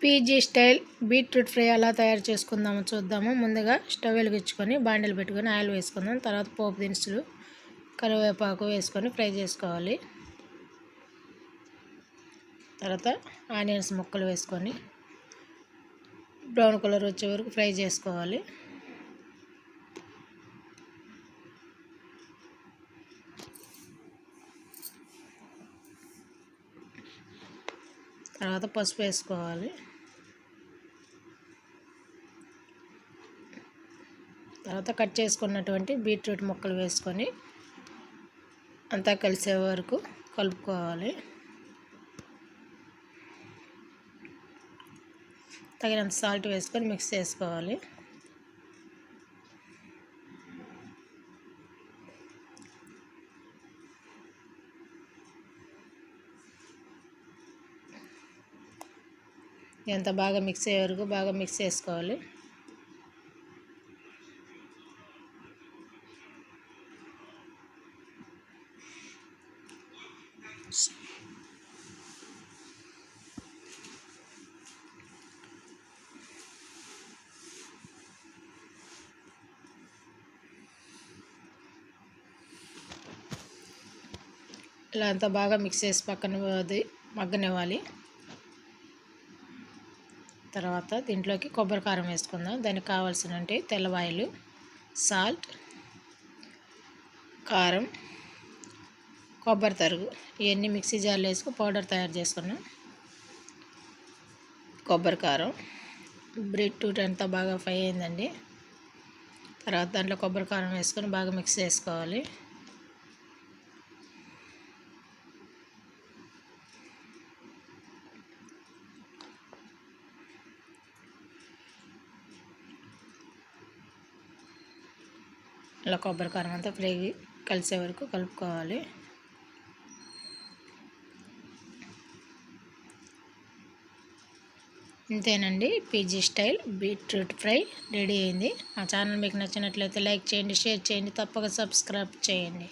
PG style beetroot fry ఎలా తయారు చేసుకుందామో చూద్దాము. ముందుగా స్టవ్ వెలిగించుకొని బాండీలు పెట్టుకొని ఆయిల్ వేసుకుందాం. తర్వాత పోపు దినుసులు కరివేపాకు వేసుకొని ఫ్రై చేసుకోవాలి. తర్వాత ఆనియన్స్ ముక్కలు వేసుకొని బ్రౌన్ కలర్ వచ్చే వరకు ఫ్రై చేసుకోవాలి. తర్వాత పసుపు వేసుకోవాలి. తర్వాత కట్ చేసుకున్నటువంటి బీట్రూట్ ముక్కలు వేసుకొని అంతా కలిసే వరకు కలుపుకోవాలి. తగినంత సాల్ట్ వేసుకొని మిక్స్ చేసుకోవాలి. ఎంత బాగా మిక్స్ అయ్యే వరకు బాగా మిక్స్ చేసుకోవాలి. ఇలా అంతా బాగా మిక్స్ చేసి పక్కన మగ్గనివ్వాలి. తర్వాత దీంట్లోకి కొబ్బరి కారం వేసుకుందాం. దానికి కావాల్సినవి తెల్లవాయలు సాల్ట్ కారం కొబ్బరి తరుగు ఇవన్నీ మిక్సీ జార్లో వేసుకుని పౌడర్ తయారు చేసుకున్నాం. కొబ్బరి కారం టూట్ అంతా బాగా ఫ్రై అయిందండి. తర్వాత దాంట్లో కొబ్బరి కారం వేసుకొని బాగా మిక్స్ చేసుకోవాలి. ఇలా కొబ్బరి కారం అంతా ఫ్రై కలిసే వరకు కలుపుకోవాలి. ఇంతేనండి PG style beetroot fry ready అయింది. మా ఛానల్ మీకు నచ్చినట్లయితే లైక్ చేయండి షేర్ చేయండి తప్పక సబ్స్క్రైబ్ చేయండి.